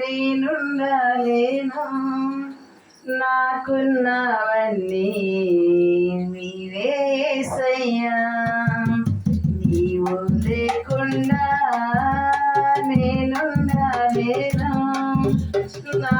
నేనుండలేను నాకున్నవన్నీ మీరేసయ్యా నీవు లేకుండా నేనుండలేను నా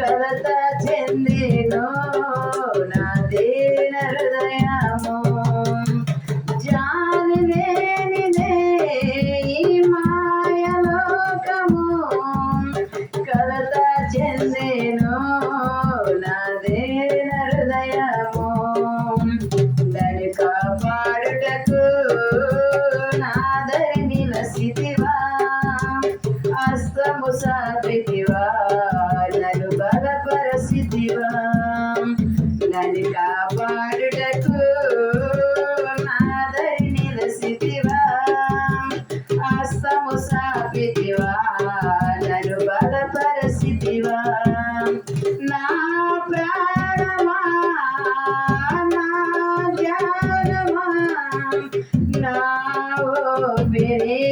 కలత చెందినో? నా దీన హృదయము? జాని లేనిదే ఈ మాయలోకము? కలత చెందినో? నా దీన హృదయము? దాని కాపాడుటకు నాదరి నిలసితివా బలపరసితివా నన్ను కాపాడుటకు నాదరి నిలసితివా అస్తము సాపితివా నన్ను బలపరసితివా. నా ప్రాణమా నా జానమా నా ఊపిరి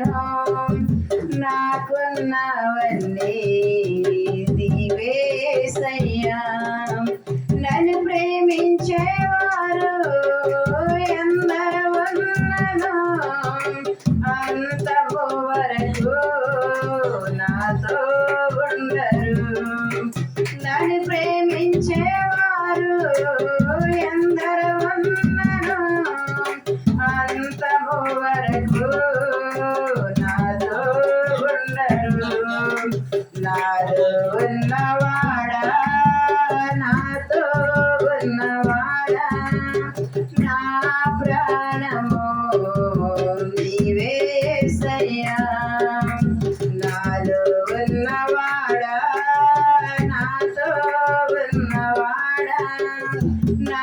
నేనుండలేను నాకున్నవన్నీ ఉన్నవాడా నా ప్రాణము నీవేసయ్యా నాలో ఉన్నవాడా నాతో ఉన్నవాడా నా